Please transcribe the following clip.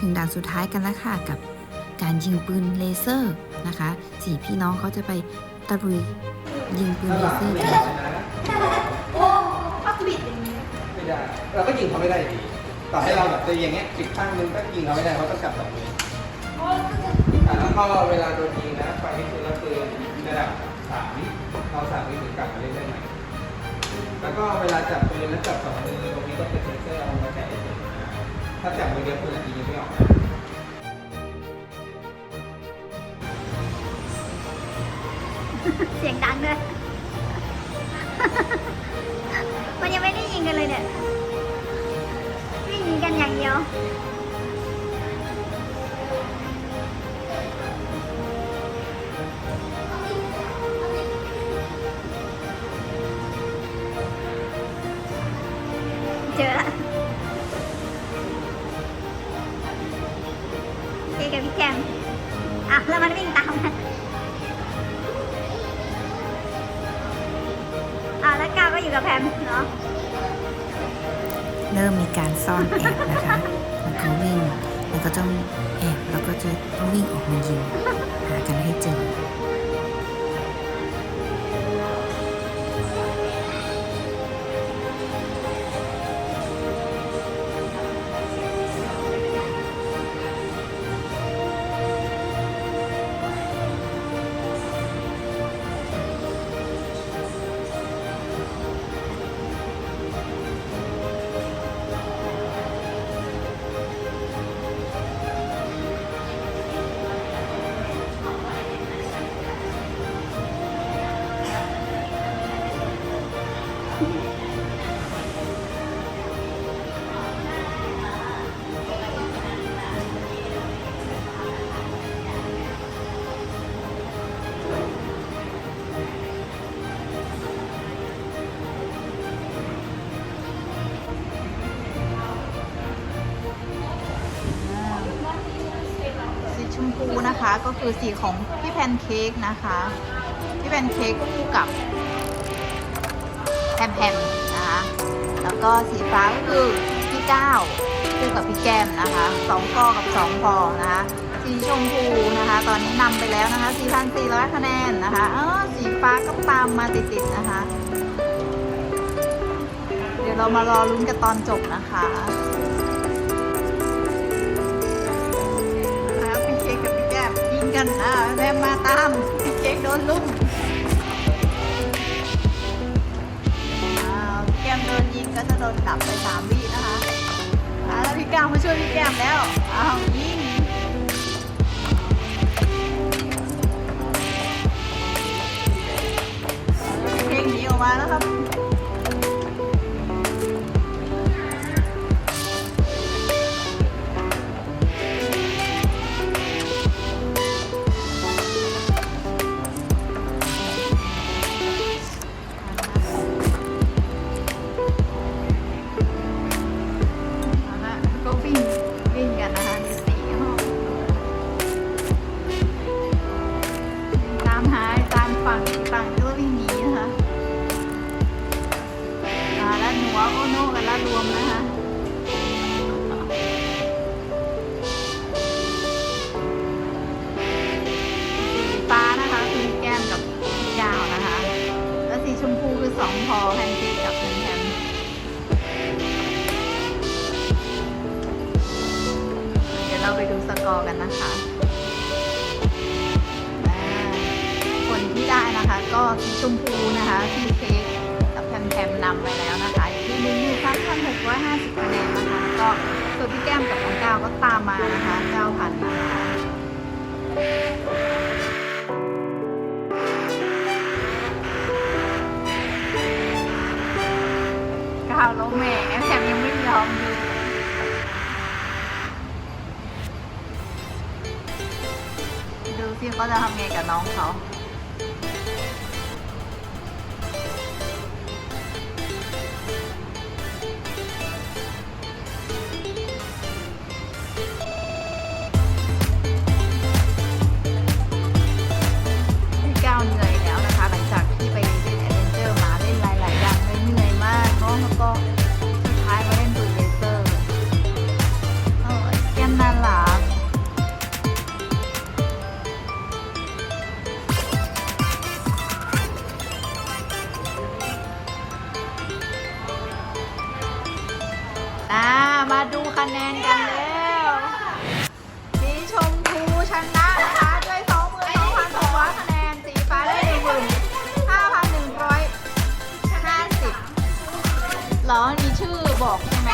ถึงด่านสุดท้ายกันแล้วค่ะกับการยิงปืนเลเซอร์นะคะสี่พี่น้องเขาจะไปตะลุยยิงปืนเลเซอร์กันโอ้ปักบิดอย่างนี้ไม่ได้เราก็ยิงเขาไม่ได้อยู่ดีต่อให้เราแบบจะอย่างเงี้ยปิดข้างนึงก็ยิงเขาไม่ได้เขาต้องกลับสองมือโอ้อะแล้วก็เวลาโดนยิงนะไฟนี่คือก็คือระดับสามเราสามวิถึงกลับมาเล่นได้ใหม่แล้วก็เวลาจับปืนแล้วจับสองมือตรงนี้ก็เป็นเซนเซอร์เอามาแกะเองนะ ถ้าจับมือเดียวปืนอาจจะยิงไม่ออกเสียงดังเลย มันยังไม่ได้ยิงกันเลยเนี่ย วิ่งยิงกันอย่างเดียว แล้วมันวิ่งตามมันอะแล้วก้าวก็อยู่กับแพมเนาะเริ่มมีการซ่อนแอบนะคะมันก็วิ่ง แล้วก็ต้องแอบ แล้วก็จะต้องวิ่งออกมายิง นะคะก็คือสีของพี่แพนเค้กนะคะพี่แพนเค้กคู่กับแพมแพมนะคะแล้วก็สีฟ้าก็คือพี่ก้าวคู่กับพี่แก้มนะคะสองฟอกับสองฟองนะคะสีชมพูนะคะ ตอนนี้นำไปแล้วนะคะ 4,400 คะแนนนะคะเออสีฟ้าก็ตามมาติดๆนะคะ เดี๋ยวเรามารอลุ้นกันตอนจบนะคะ กันอ่าแม่มาตามพี่เค้กโดนลุ่มอ้าพี่แก้มโดนยิงก็จะโดนดับไปสามวินะคะอ่าแล้วพี่ก้าวมาช่วยพี่แก้มแล้วอ้าวยิง ฝั่งอีกฝั่งก็วิ่งหนีนะคะอ่าแล้วหนัวโอโน่กันละรวมนะคะสีฟ้านะคะคือแก้มกับสียาวนะคะ แล้วสีชมพูคือสองพอแพนเค้กกับแพนแพมเดี๋ยวเราไปดูสกอร์กันนะคะ นะคะ ก็สีชมพูนะคะพี่เค้กกับแพมแพมนำไปแล้วนะคะอยู่ที่หนึ่งหมื่นสามพันหกร้อยห้าสิบคะแนนนะคะแล้วก็ตัวพี่แก้มกับน้องก้าวก็ตามมานะคะเก้าพันนะคะก้าวล้มแม่แอมแพมยังไม่ยอมอยู่ดูสิเขาจะทำไงกับน้องเขา มาดูคะแนนกันแล้วสีชมพูชนะนะคะด้วยสองหมื่สองพันหกร้อยคะแนน สีฟ้าได้หนึ่งหมื่นห้าพันหนึ่งร้อยห้าสิบหรอมีชื่อบอกใช่ไหม